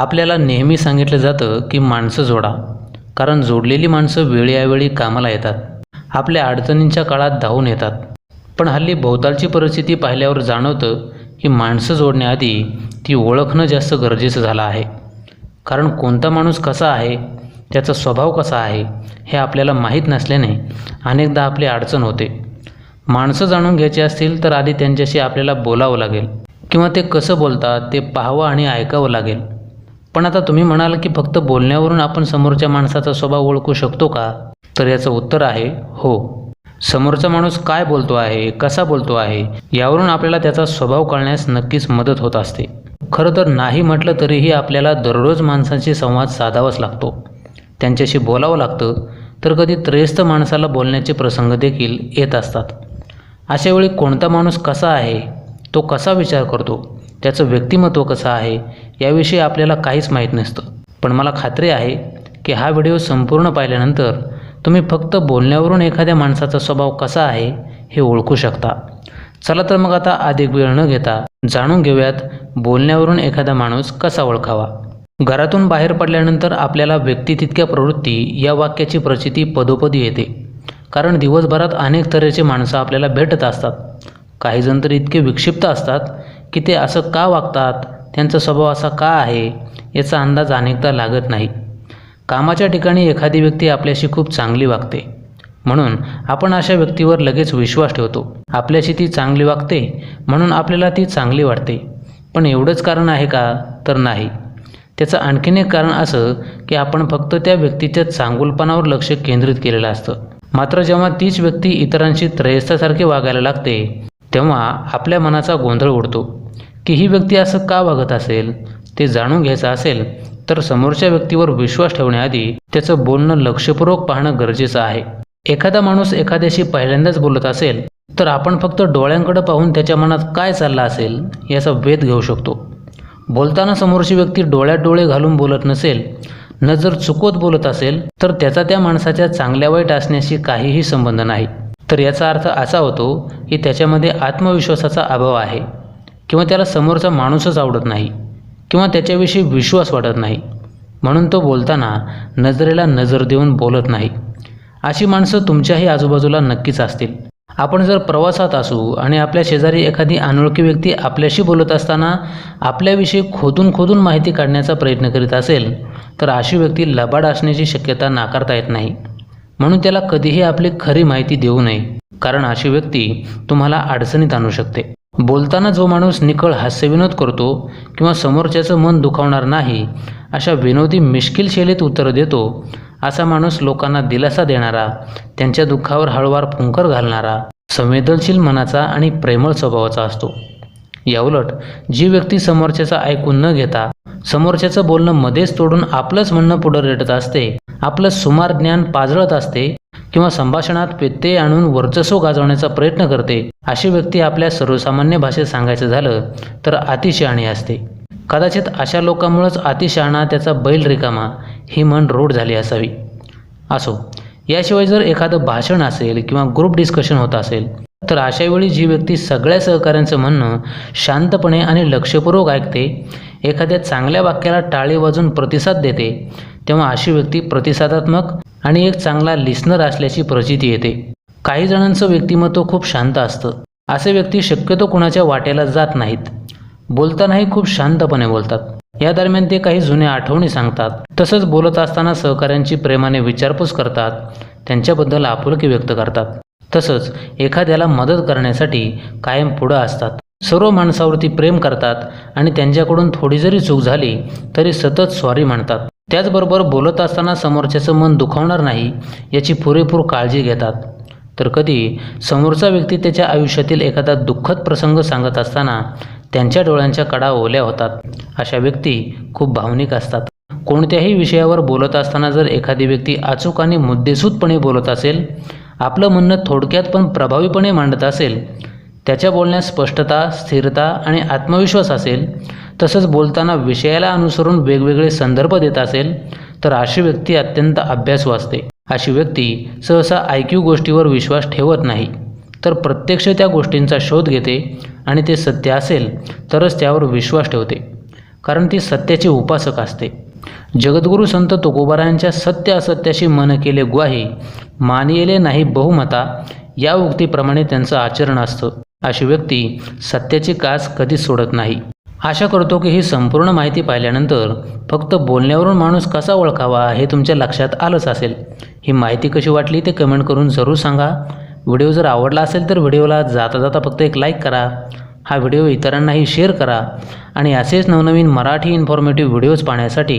आपल्याला नेहमी सांगितलं जातं की माणसं जोडा कारण जोडलेली माणसं वेळोवेळी कामाला येतात. आपल्या अडचणींच्या काळात धावून येतात. पण हल्ली भोवतालची परिस्थिती पाहिल्यावर जाणवतं की माणसं जोडण्याआधी ती ओळखणं जास्त गरजेचं झालं आहे. कारण कोणता माणूस कसा आहे त्याचा स्वभाव कसा आहे हे आपल्याला माहीत नसल्याने अनेकदा आपली अडचण होते. माणसं जाणून घ्यायची असतील तर आधी त्यांच्याशी आपल्याला बोलावं लागेल. किंवा ते कसं बोलतात ते पाहावं आणि ऐकावं लागेल. पण आता तुम्ही म्हणाल की फक्त बोलण्यावरून आपण समोरच्या माणसाचा स्वभाव ओळखू शकतो का? तर याचं उत्तर आहे हो. समोरचा माणूस काय बोलतो आहे कसा बोलतो आहे यावरून आपल्याला त्याचा स्वभाव कळण्यास नक्कीच मदत होत असते. खरं तर नाही म्हटलं तरीही आपल्याला दररोज माणसांशी संवाद साधावाच लागतो. त्यांच्याशी बोलावं लागतं तर कधी त्रेस्त माणसाला बोलण्याचे प्रसंग देखील येत असतात. अशावेळी कोणता माणूस कसा आहे तो कसा विचार करतो? त्याचं व्यक्तिमत्व कसं आहे याविषयी आपल्याला काहीच माहीत नसतं. पण मला खात्री आहे की हा व्हिडिओ संपूर्ण पाहिल्यानंतर तुम्ही फक्त बोलण्यावरून एखाद्या माणसाचा स्वभाव कसा आहे हे ओळखू शकता. चला तर मग आता अधिक वेळ न घेता जाणून घेऊयात बोलण्यावरून एखादा माणूस कसा ओळखावा. घरातून बाहेर पडल्यानंतर आपल्याला व्यक्ती तितक्या प्रवृत्ती या वाक्याची प्रचिती पदोपदी येते. कारण दिवसभरात अनेक तऱ्हेचे माणसं आपल्याला भेटत असतात. काही जण तर इतके विक्षिप्त असतात की ते असं का वागतात? त्यांचा स्वभाव असा का आहे? याचा अंदाज अनेकदा लागत नाही. कामाच्या ठिकाणी एखादी व्यक्ती आपल्याशी खूप चांगली वागते. म्हणून आपण अशा व्यक्तीवर लगेच विश्वास ठेवतो. आपल्याशी ती चांगली वागते म्हणून आपल्याला ती चांगली वाटते. पण एवढंच कारण आहे का? तर नाही. त्याचं आणखीन एक कारण असं की आपण फक्त त्या व्यक्तीच्या चांगुलपणावर लक्ष केंद्रित केलेलं असतं. मात्र जेव्हा तीच व्यक्ती इतरांशी त्रयस्थासारखे वागायला लागते तेव्हा आपल्या मनाचा गोंधळ उडतो. की ही व्यक्ती असं का वागत असेल? ते जाणून घ्यायचं असेल तर समोरच्या व्यक्तीवर विश्वास ठेवण्याआधी त्याचं बोलणं लक्षपूर्वक पाहणं गरजेचं आहे. एखादा माणूस एखाद्याशी पहिल्यांदाच बोलत असेल तर आपण फक्त डोळ्यांकडे पाहून त्याच्या मनात काय चाललं असेल याचा वेध घेऊ शकतो. बोलताना समोरची व्यक्ती डोळ्यात डोळे घालून बोलत नसेल न जर चुकवत बोलत असेल तर त्याचा त्या माणसाच्या चांगल्या वाईट असण्याशी काहीही संबंध नाही. तर याचा अर्थ असा होतो की त्याच्यामध्ये आत्मविश्वासाचा अभाव आहे किंवा त्याला समोरचा माणूसच आवडत नाही किंवा त्याच्याविषयी विश्वास वाटत नाही. म्हणून तो बोलताना नजरेला नजर देऊन बोलत नाही. अशी माणसं तुमच्याही आजूबाजूला नक्कीच असतील. आपण जर प्रवासात असू आणि आपल्या शेजारी एखादी अनोळखी व्यक्ती आपल्याशी बोलत असताना आपल्याविषयी खोदून खोदून माहिती काढण्याचा प्रयत्न करीत असेल तर अशी व्यक्ती लबाड असण्याची शक्यता नाकारता येत नाही. म्हणून त्याला कधीही आपली खरी माहिती देऊ नये. कारण अशी व्यक्ती तुम्हाला अडचणीत आणू शकते. बोलताना जो माणूस निखळ हास्यविनोद करतो किंवा समोरच्याचं मन दुखावणार नाही अशा विनोदी मिश्किल शैलीत उत्तर देतो असा माणूस लोकांना दिलासा देणारा त्यांच्या दुःखावर हळूवार फुंकर घालणारा संवेदनशील मनाचा आणि प्रेमळ स्वभावाचा असतो. याउलट जी व्यक्ती समोरच्याचं ऐकून न घेता समोरच्याचं बोलणं मध्येच तोडून आपलंच म्हणणं पुढं रेटत असते आपलं सुमार ज्ञान पाजळत असते किंवा संभाषणात व्यत्यय आणून वर्चस्व गाजवण्याचा प्रयत्न करते अशी व्यक्ती आपल्या सर्वसामान्य भाषेत सांगायचं झालं तर अतिशहाणी असते. कदाचित अशा लोकांमुळंच अतिशहाणा त्याचा बैल रिकामा ही म्हण रूढ झाली असावी. असो याशिवाय जर एखादं भाषण असेल किंवा ग्रुप डिस्कशन होत असेल तर अशावेळी जी व्यक्ती सगळ्या सहकाऱ्यांचं म्हणणं शांतपणे आणि लक्षपूर्वक ऐकते एखाद्या चांगल्या वाक्याला टाळी वाजून प्रतिसाद देते तेव्हा अशी व्यक्ती प्रतिसादात्मक आणि एक चांगला लिस्नर असल्याची प्रचिती येते. काही जणांचं व्यक्तिमत्व खूप शांत असतं. असे व्यक्ती शक्यतो कुणाच्या वाट्याला जात नाहीत. बोलतानाही खूप शांतपणे बोलतात. या दरम्यान ते काही जुन्या आठवणी सांगतात. तसंच बोलत असताना सहकाऱ्यांची प्रेमाने विचारपूस करतात. त्यांच्याबद्दल आपुलकी व्यक्त करतात. तसंच एखाद्याला मदत करण्यासाठी कायम पुढं असतात. सर्व माणसावरती प्रेम करतात आणि त्यांच्याकडून थोडी जरी चूक झाली तरी सतत सॉरी म्हणतात. त्याचबरोबर बोलत असताना समोरच्याचं मन दुखावणार नाही याची पुरेपूर काळजी घेतात. तर कधी समोरचा व्यक्ती त्याच्या आयुष्यातील एखादा दुःखद प्रसंग सांगत असताना त्यांच्या डोळ्यांच्या कडा ओल्या होतात. अशा व्यक्ती खूप भावनिक असतात. कोणत्याही विषयावर बोलत असताना जर एखादी व्यक्ती अचूक आणि मुद्देसूदपणे बोलत असेल आपलं म्हणणं थोडक्यात पण प्रभावीपणे मांडत असेल त्याच्या बोलण्यात स्पष्टता स्थिरता आणि आत्मविश्वास असेल तसंच बोलताना विषयाला अनुसरून वेगवेगळे संदर्भ देत असेल तर अशी व्यक्ती अत्यंत अभ्यासू असते. अशी व्यक्ती सहसा आय क्यू गोष्टीवर विश्वास ठेवत नाही तर प्रत्यक्ष त्या गोष्टींचा शोध घेते आणि ते सत्य असेल तरच त्यावर विश्वास ठेवते कारण ती सत्याची उपासक असते. जगद्गुरू संत तुकोबारायांच्या सत्य असत्याशी मन केले ग्वाही मानिले नाही बहुमता या उक्तीप्रमाणे त्यांचं आचरण असतं. अशी व्यक्ती सत्याची कास कधीच सोडत नाही. आशा करतो की ही संपूर्ण माहिती पाहिल्यानंतर फक्त बोलण्यावरून माणूस कसा ओळखावा हे तुमच्या लक्षात आलंच असेल. ही माहिती कशी वाटली ते कमेंट करून जरूर सांगा. व्हिडिओ जर आवडला असेल तर व्हिडिओला जाता जाता फक्त एक लाईक करा. हा व्हिडिओ इतरांनाही शेअर करा. आणि असेच नवनवीन मराठी इन्फॉर्मेटिव्ह व्हिडिओज पाहण्यासाठी